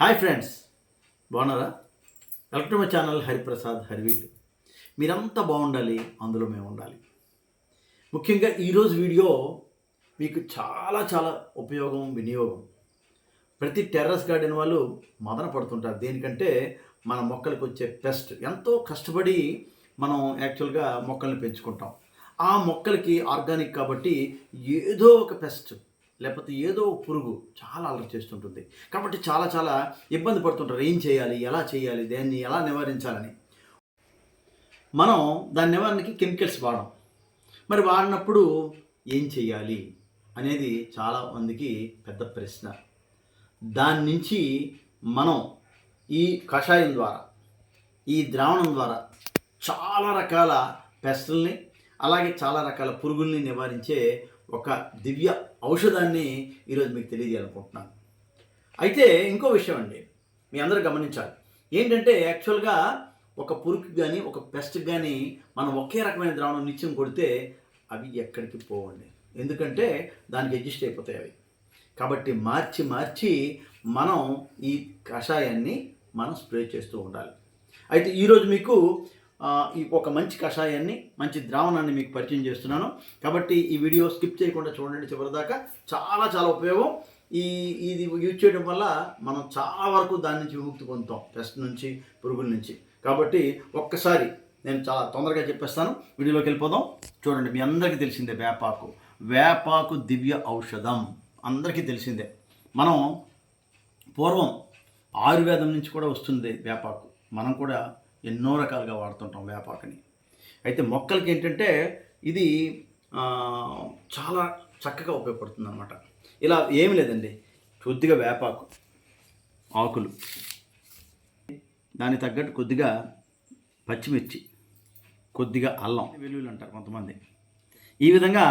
Hi friends బాగున్నారా? Welcome to my channel Hariprasad హరివీల్ మీరంతా బాగుండాలి అందులో మేము ఉండాలి. ముఖ్యంగా ఈరోజు వీడియో మీకు చాలా చాలా ఉపయోగం వినియోగం. ప్రతి టెర్రస్ గార్డెన్ వాళ్ళు మదన పడుతుంటారు. దేనికంటే మన మొక్కలకు వచ్చే పెస్ట్. ఎంతో కష్టపడి మనం యాక్చువల్గా మొక్కల్ని పెంచుకుంటాం. ఆ మొక్కలకి ఆర్గానిక్ కాబట్టి ఏదో ఒక పెస్ట్. లేకపోతే ఏదో పురుగు చాలా అలర్ట్ చేస్తుంటుంది. కాబట్టి చాలా చాలా ఇబ్బంది పడుతుంటారు. ఏం చేయాలి? ఎలా చేయాలి? దాన్ని ఎలా నివారించాలని. మనం దాని నివారణకి కెమికల్స్ వాడడం. మరి వాడినప్పుడు ఏం చేయాలి అనేది చాలా మందికి పెద్ద ప్రశ్న. దాని నుంచి మనం ఈ కషాయం ద్వారా ఈ ద్రావణం ద్వారా చాలా రకాల పెస్టల్ని అలాగే చాలా రకాల పురుగుల్ని నివారించే ఒక దివ్య ఔషధాన్ని ఈరోజు మీకు తెలియజేయాలనుకుంటున్నాను. అయితే ఇంకో విషయం అండి మీ అందరూ గమనించాలి. ఏంటంటే యాక్చువల్గా ఒక పురుగుకి కానీ ఒక పెస్ట్కి కానీ మనం ఒకే రకమైన ద్రావణం నిత్యం కొడితే అవి ఎక్కడికి పోవండి. ఎందుకంటే దానికి అడ్జస్ట్ అయిపోతాయి అవి. కాబట్టి మార్చి మార్చి మనం ఈ కషాయాన్ని మనం స్ప్రే చేస్తూ ఉండాలి. అయితే ఈరోజు మీకు ఈ ఒక మంచి కషాయాన్ని మంచి ద్రావణాన్ని మీకు పరిచయం చేస్తున్నాను. కాబట్టి ఈ వీడియో స్కిప్ చేయకుండా చూడండి చివరిదాకా. చాలా చాలా ఉపయోగం. ఈ ఇది యూజ్ చేయడం వల్ల మనం చాలా వరకు దాని నుంచి విముక్తి పొందుతాం పెస్ట్ నుంచి పురుగుల నుంచి. కాబట్టి ఒక్కసారి నేను చాలా తొందరగా చెప్పేస్తాను. వీడియోలోకి వెళ్ళిపోదాం. చూడండి మీ అందరికీ తెలిసిందే వేపాకు. వేపాకు దివ్య ఔషధం. అందరికీ తెలిసిందే. మనం పూర్వం ఆయుర్వేదం నుంచి కూడా వస్తుంది వేపాకు. మనం కూడా ఎన్నో రకాలుగా వాడుతుంటాం వేపాకుని. అయితే మొక్కలకి ఏంటంటే ఇది చాలా చక్కగా ఉపయోగపడుతుంది అనమాట ఇలా ఏమి లేదండి. కొద్దిగా వేపాకు ఆకులు దానికి తగ్గట్టు కొద్దిగా పచ్చిమిర్చి కొద్దిగా అల్లం వెల్లుల్లి అంటారు కొంతమంది. ఈ విధంగా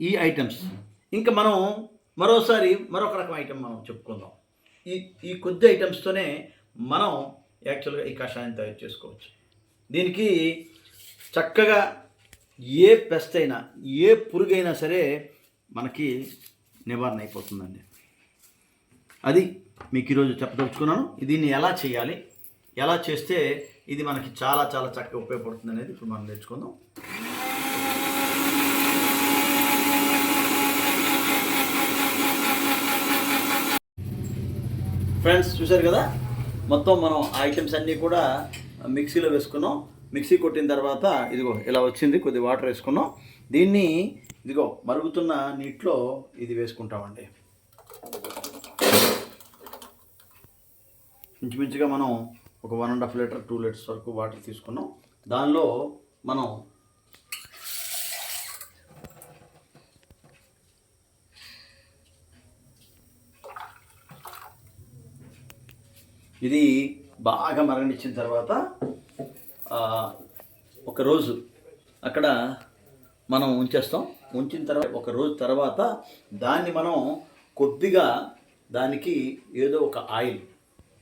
ఈ ఐటమ్స్. ఇంకా మనం మరోసారి మరొక రకం ఐటమ్ మనం చెప్పుకుందాం. ఈ ఈ కొద్ది ఐటమ్స్తోనే మనం యాక్చువల్గా ఈ కషాయం తయారు చేసుకోవచ్చు. దీనికి చక్కగా ఏ పెస్ట్ అయినా ఏ పురుగైనా సరే మనకి నివారణ అయిపోతుందండి. అది మీకు ఈరోజు చెప్పదలుచుకున్నాను. దీన్ని ఎలా చేయాలి? ఎలా చేస్తే ఇది మనకి చాలా చాలా చక్కగా ఉపయోగపడుతుంది అనేది ఇప్పుడు మనం నేర్చుకుందాం. ఫ్రెండ్స్ చూశారు కదా? మొత్తం మనం ఆ ఐటమ్స్ అన్నీ కూడా మిక్సీలో వేసుకున్నాం. మిక్సీ కొట్టిన తర్వాత ఇదిగో ఇలా వచ్చింది కొద్ది వాటర్ వేసుకున్నాం. దీన్ని ఇదిగో మరుగుతున్న నీటిలో ఇది వేసుకుంటామండి. ఇంచుమించుగా మనం ఒక one and half litre two litres వరకు వాటర్ తీసుకున్నాం. దానిలో మనం ఇది బాగా మరణించిన తర్వాత ఒకరోజు ఒక రోజు అక్కడ మనం ఉంచేస్తాం. ఉంచిన తర్వాత ఒక రోజు తర్వాత దాన్ని మనం కొద్దిగా దానికి ఏదో ఒక ఆయిల్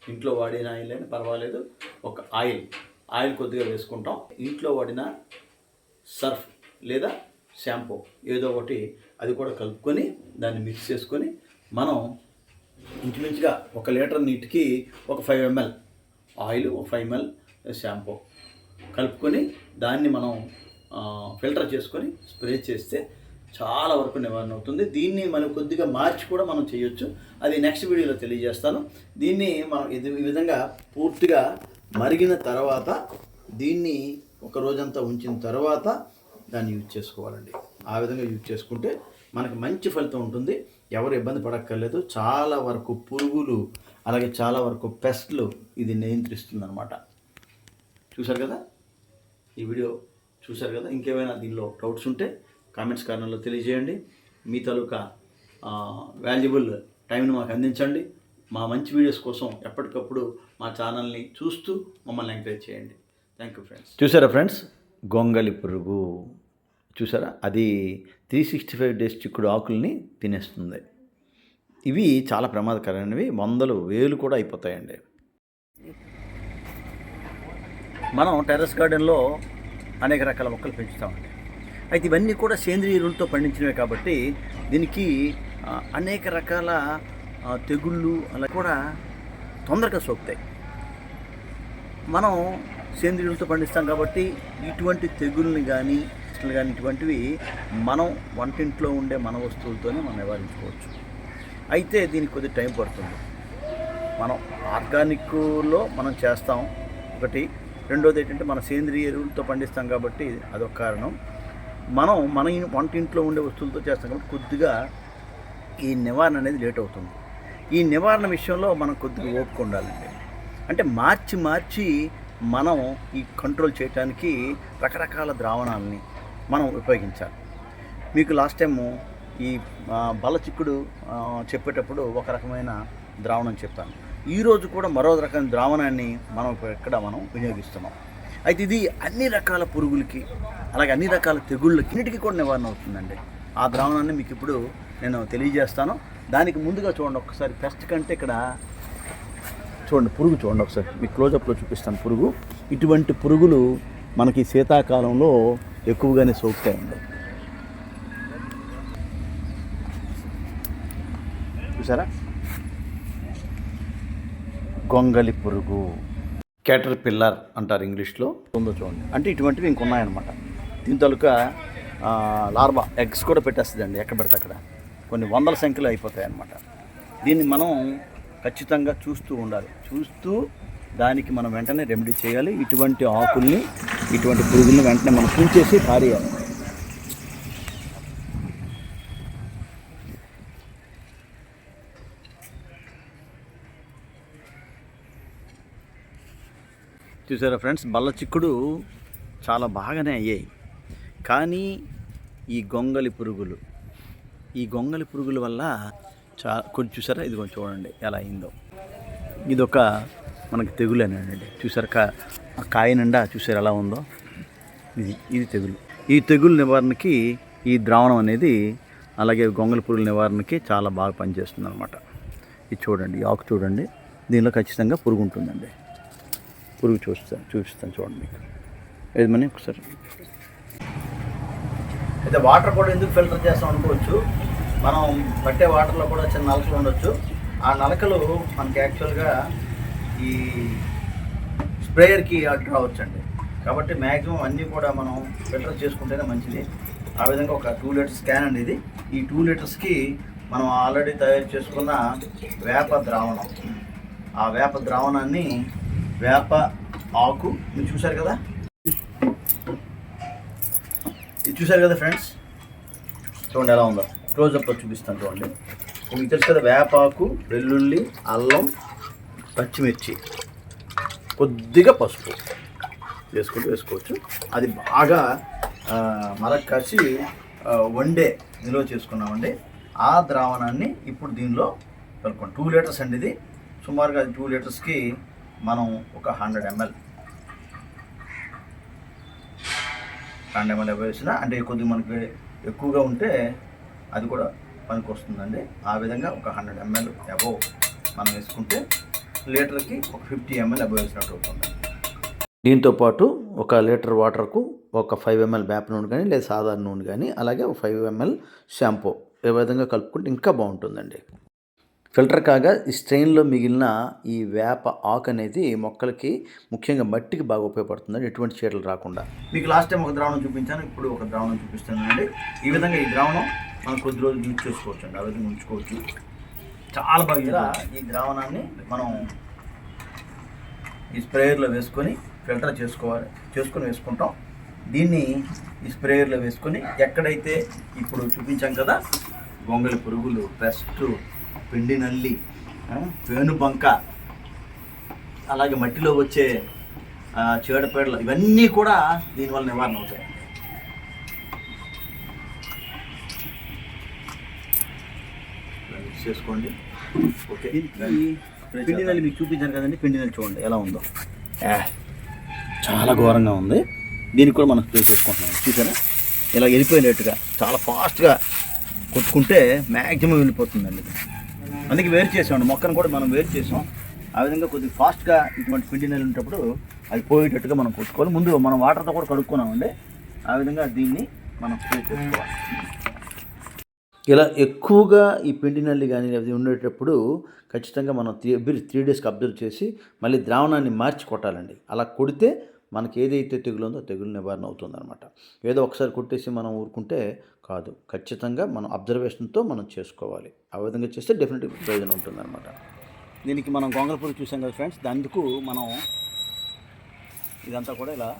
ఇంట్లో వాడిన ఆయిల్ అయినా పర్వాలేదు ఒక ఆయిల్ ఆయిల్ కొద్దిగా వేసుకుంటాం. ఇంట్లో వాడిన సర్ఫ్ లేదా షాంపూ ఏదో ఒకటి అది కూడా కలుపుకొని దాన్ని మిక్స్ చేసుకొని మనం ఇంచుమించుగా ఒక లీటర్ నీటికి ఒక ఫైవ్ ఎంఎల్ ఆయిల్ ఒక ఫైవ్ ఎంఎల్ షాంపూ కలుపుకొని దాన్ని మనం ఫిల్టర్ చేసుకొని స్ప్రే చేస్తే చాలా వరకు నివారణ అవుతుంది. దీన్ని మనం కొద్దిగా మార్చి కూడా మనం చేయొచ్చు. అది నెక్స్ట్ వీడియోలో తెలియజేస్తాను. దీన్ని మనం ఇది ఈ విధంగా పూర్తిగా మరిగిన తర్వాత దీన్ని ఒక రోజంతా ఉంచిన తర్వాత దాన్ని యూజ్ చేసుకోవాలండి. ఆ విధంగా యూజ్ చేసుకుంటే మనకి మంచి ఫలితం ఉంటుంది. ఎవరు ఇబ్బంది పడక్కర్లేదు. చాలా వరకు పురుగులు అలాగే చాలా వరకు పెస్ట్లు ఇది నియంత్రిస్తుంది అనమాట చూశారు కదా? ఈ వీడియో చూశారు కదా? ఇంకేమైనా దీనిలో డౌట్స్ ఉంటే కామెంట్స్ కారణంలో తెలియజేయండి. మీ తాలూకా వాల్యుబుల్ టైంని మాకు అందించండి. మా మంచి వీడియోస్ కోసం ఎప్పటికప్పుడు మా ఛానల్ని చూస్తూ మమ్మల్ని ఎంకరేజ్ చేయండి. Thank you friends. చూసారా ఫ్రెండ్స్? గొంగలి పురుగు. చూసారా? అది త్రీ సిక్స్టీ ఫైవ్ డేస్ చిక్కుడు ఆకుల్ని తినేస్తుంది. ఇవి చాలా ప్రమాదకరమైనవి. వందలు వేలు కూడా అయిపోతాయండి. మనం టెర్రస్ గార్డెన్లో అనేక రకాల మొక్కలు పెంచుతామండి. అయితే ఇవన్నీ కూడా సేంద్రియ ఎరువులతో పండించినవే కాబట్టి దీనికి అనేక రకాల తెగుళ్ళు అలా కూడా తొందరగా సోకుతాయి. మనం సేంద్రియులతో పండిస్తాం కాబట్టి ఇటువంటి తెగుల్ని కానీ అసలు కానీ ఇటువంటివి మనం వంటింట్లో ఉండే మన వస్తువులతోనే మనం నివారించుకోవచ్చు. అయితే దీనికి కొద్దిగా టైం పడుతుంది. మనం ఆర్గానిక్లో మనం చేస్తాం. ఒకటి. రెండోది ఏంటంటే మన సేంద్రియ ఎరువులతో పండిస్తాం కాబట్టి అదొక కారణం. మనం మన వంటింట్లో ఉండే వస్తువులతో చేస్తాం కాబట్టి కొద్దిగా ఈ నివారణ అనేది లేట్ అవుతుంది. ఈ నివారణ విషయంలో మనం కొద్దిగా ఓపిక ఉండాలండి. అంటే మార్చి మార్చి మనం ఈ కంట్రోల్ చేయడానికి రకరకాల ద్రావణాలని మనం ఉపయోగించాలి. మీకు లాస్ట్ టైము ఈ బల చిక్కుడు చెప్పేటప్పుడు ఒక రకమైన ద్రావణం చెప్పాను. ఈరోజు కూడా మరో రకమైన ద్రావణాన్ని మనం ఇక్కడ మనం వినియోగిస్తున్నాం. అయితే ఇది అన్ని రకాల పురుగులకి అలాగే అన్ని రకాల తెగుళ్ళకి అన్నిటికీ కూడా నివారణ అవుతుందండి. ఆ ద్రావణాన్ని మీకు ఇప్పుడు నేను తెలియజేస్తాను. దానికి ముందుగా చూడండి ఒకసారి పెస్ట్ కంటే ఇక్కడ చూడండి పురుగు చూడండి ఒకసారి. మీకు క్లోజప్లో చూపిస్తాను పురుగు. ఇటువంటి పురుగులు మనకి శీతాకాలంలో ఎక్కువగానే సోకుతాయండి. చూసారా? గొంగలి పురుగు. క్యాటర్ పిల్లర్ అంటారు ఇంగ్లీష్లో. ఉందో చూడండి. అంటే ఇటువంటివి ఇంకొన్నాయన్నమాట. దీని తాలూకా లార్వా ఎగ్స్ కూడా పెట్టేస్తుందండి ఎక్కడ పెడితే అక్కడ. కొన్ని వందల సంఖ్యలో అయిపోతాయి అన్నమాట దీన్ని మనం ఖచ్చితంగా చూస్తూ ఉండాలి. చూస్తూ దానికి మనం వెంటనే రెమెడీ చేయాలి. ఇటువంటి ఆకుల్ని ఇటువంటి పురుగుల్ని వెంటనే మనం తుంచేసి పారేయాలి. చూసారా ఫ్రెండ్స్ బల్ల చిక్కుడు చాలా బాగానే అయ్యాయి. కానీ ఈ గొంగలి పురుగులు ఈ గొంగలి పురుగుల వల్ల చా కొంచెం చూసారా? ఇది కొంచెం చూడండి ఎలా అయిందో. ఇదొక మనకి తెగులేనండి చూసారు కా ఆ కాయ నిండా చూసారు ఎలా ఉందో? ఇది ఇది తెగులు. ఈ తెగులు నివారణకి ఈ ద్రావణం అనేది అలాగే గొంగల పురుగుల నివారణకి చాలా బాగా పనిచేస్తుంది అనమాట ఇది చూడండి ఆకు చూడండి. దీనిలో ఖచ్చితంగా పురుగు ఉంటుందండి. పురుగు చూస్తాను చూపిస్తాను చూడండి మీకు. ఏమని ఒకసారి. అయితే వాటర్ కూడా ఎందుకు ఫిల్టర్ చేస్తాం అనుకోవచ్చు? మనం పట్టే వాటర్లో కూడా చిన్న నలకలు ఉండొచ్చు. ఆ నలకలు మనకి యాక్చువల్గా ఈ స్ప్రేయర్కి అడ్డు రావచ్చండి. కాబట్టి మ్యాక్సిమం అన్నీ కూడా మనం ఫిల్టర్ చేసుకుంటేనే మంచిది. ఆ విధంగా ఒక టూ లీటర్స్ స్కాన్ అండి ఇది. ఈ టూ లీటర్స్కి మనం ఆల్రెడీ తయారు చేసుకున్న వేప ద్రావణం. ఆ వేప ద్రావణాన్ని వేప ఆకు మీరు చూశారు కదా? ఇది చూశారు కదా ఫ్రెండ్స్? చూడండి ఎలా ఉందో. క్లోజప్లో చూపిస్తాను చూడండి. మీకు తెలుసు కదా వేపాకు వెల్లుల్లి అల్లం పచ్చిమిర్చి కొద్దిగా పసుపు వేసుకుంటూ వేసుకోవచ్చు. అది బాగా మరక్ కాసి వండే నిల్వ చేసుకున్నామండి ఆ ద్రావణాన్ని ఇప్పుడు దీనిలో కలుపుకోండి. టూ లీటర్స్ అండి ఇది. సుమారుగా టూ లీటర్స్కి మనం ఒక హండ్రెడ్ ఎంఎల్ హండ్రెడ్ ఎంఎల్ వేసిన అంటే కొద్దిగా మనకి ఎక్కువగా ఉంటే అది కూడా పనికి వస్తుందండి ఆ విధంగా ఒక హండ్రెడ్ ఎంఎల్ అబోవ్ మనం వేసుకుంటే లీటర్కి ఒక ఫిఫ్టీ ఎంఎల్ అబోవ్ వేసినట్టు అవుతుంది దీంతో పాటు ఒక లీటర్ వాటర్కు ఒక ఫైవ్ ఎంఎల్ వేప నూనె కానీ లేదా సాధారణ నూనె కానీ అలాగే ఒక ఫైవ్ ఎంఎల్ షాంపూ ఏ విధంగా కలుపుకుంటే ఇంకా బాగుంటుందండి. ఫిల్టర్ కాగా ఈ స్ట్రెయిన్లో మిగిలిన ఈ వేప ఆకు అనేది మొక్కలకి ముఖ్యంగా మట్టికి బాగా ఉపయోగపడుతుంది ఎటువంటి చీటలు రాకుండా. మీకు లాస్ట్ టైం ఒక ద్రావణం చూపించాను ఇప్పుడు ఒక ద్రావణం చూపిస్తానండి. ఈ విధంగా ఈ ద్రావణం మనం కొద్ది రోజులు యూజ్ చేసుకోవచ్చు అండి ఆ విధంగా ఉంచుకోవచ్చు. చాలా బాగా ఈ ద్రావణాన్ని మనం ఈ స్ప్రేయర్లో వేసుకొని ఫిల్టర్ చేసుకోవాలి చేసుకొని వేసుకుంటాం. దీన్ని ఈ స్ప్రేయర్లో వేసుకొని ఎక్కడైతే ఇప్పుడు చూపించాం కదా గొంగళి పురుగులు పెస్ట్ పిండి నల్లి పేనుబంక అలాగే మట్టిలో వచ్చే చీడపీడలు ఇవన్నీ కూడా దీనివల్ల నివారణ అవుతాయి. చేసుకోండి. ఓకే. పిండి నల్లి మీకు చూపించాను కదండి పిండి నల్లి చూడండి ఎలా ఉందో. చాలా ఘోరంగా ఉంది. దీనికి కూడా మనం స్ప్రే చేసుకుంటున్నాం. చూసారా? ఇలా వెళ్ళిపోయినట్టుగా చాలా ఫాస్ట్గా కొట్టుకుంటే మ్యాక్సిమం వెళ్ళిపోతుందండి. అందుకే వేరు చేసామండి. మొక్కను కూడా మనం వేరు చేసాం. ఆ విధంగా కొద్దిగా ఫాస్ట్గా ఇటువంటి పిండి నెల ఉన్నప్పుడు అది పోయేటట్టుగా మనం కొట్టుకోవాలి. ముందు మనం వాటర్తో కూడా కడుక్కున్నామండి. ఆ విధంగా దీన్ని మనం స్ప్రే చేసుకోవాలి. ఇలా ఎక్కువగా ఈ పిండి నల్లి కానీ అది ఉండేటప్పుడు ఖచ్చితంగా మనం త్రీ ఎవ్రీ త్రీ డేస్కి అబ్జర్వ్ చేసి మళ్ళీ ద్రావణాన్ని మార్చి కొట్టాలండి. అలా కొడితే మనకి ఏదైతే తెగులు ఉందో తెగులు నివారణ అవుతుందన్నమాట. ఏదో ఒకసారి కొట్టేసి మనం ఊరుకుంటే కాదు. ఖచ్చితంగా మనం అబ్జర్వేషన్తో మనం చేసుకోవాలి. ఆ విధంగా చేస్తే డెఫినెట్గా ప్రయోజనం ఉంటుందన్నమాట. దీనికి మనం గొంగళపూడి చూసాం కదా ఫ్రెండ్స్ దానికి మనం ఇదంతా కూడా ఇలా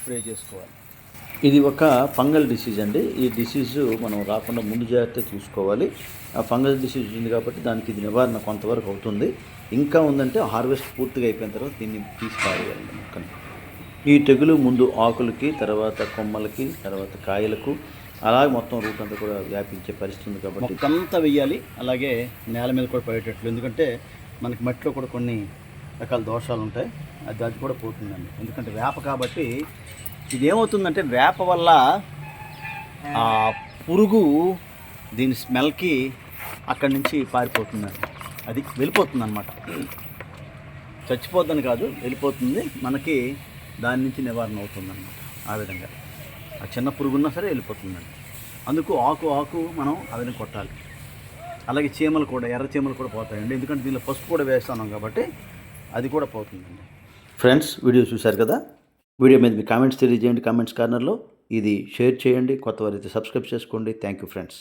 స్ప్రే చేసుకోవాలి. ఇది ఒక ఫంగల్ డిసీజ్ అండి. ఈ డిసీజు మనం రాకుండా ముందు జాగ్రత్త చూసుకోవాలి ఆ ఫంగల్ డిసీజ్ ఉంది కాబట్టి దానికి ఇది నివారణ కొంతవరకు అవుతుంది. ఇంకా ఉందంటే హార్వెస్ట్ పూర్తిగా అయిపోయిన తర్వాత దీన్ని తీసి మొక్కని. ఈ తెగులు ముందు ఆకులకి తర్వాత కొమ్మలకి తర్వాత కాయలకు అలాగే మొత్తం రూట్ అంతా కూడా వ్యాపించే పరిస్థితి ఉంది కాబట్టి మొక్కంతా వెయ్యాలి. అలాగే నేల మీద కూడా పడేటట్లు. ఎందుకంటే మనకి మట్టిలో కూడా కొన్ని రకాల దోషాలు ఉంటాయి. అది అది కూడా పోతుందండి. ఎందుకంటే వేప కాబట్టి ఇది ఏమవుతుందంటే వేప వల్ల ఆ పురుగు దీని స్మెల్కి అక్కడి నుంచి పారిపోతుందండి. అది వెళ్ళిపోతుంది అనమాట చచ్చిపోద్దని కాదు వెళ్ళిపోతుంది. మనకి దాని నుంచి నివారణ అవుతుందన్నమాట ఆ విధంగా. ఆ చిన్న పురుగున్నా సరే వెళ్ళిపోతుందండి. అందుకు ఆకు ఆకు మనం అవన్నీ కొట్టాలి. అలాగే చీమలు కూడా ఎర్ర చీమలు కూడా పోతాయండి. ఎందుకంటే దీనిలో పసుపు కూడా వేస్తున్నాం కాబట్టి అది కూడా పోతుందండి. ఫ్రెండ్స్ వీడియో చూశారు కదా? వీడియో మీద మీ కామెంట్స్ తెలియజేయండి కామెంట్స్ కార్నర్లో. ఇది షేర్ చేయండి కొత్త వారైతే సబ్స్క్రైబ్ చేసుకోండి. Thank you friends.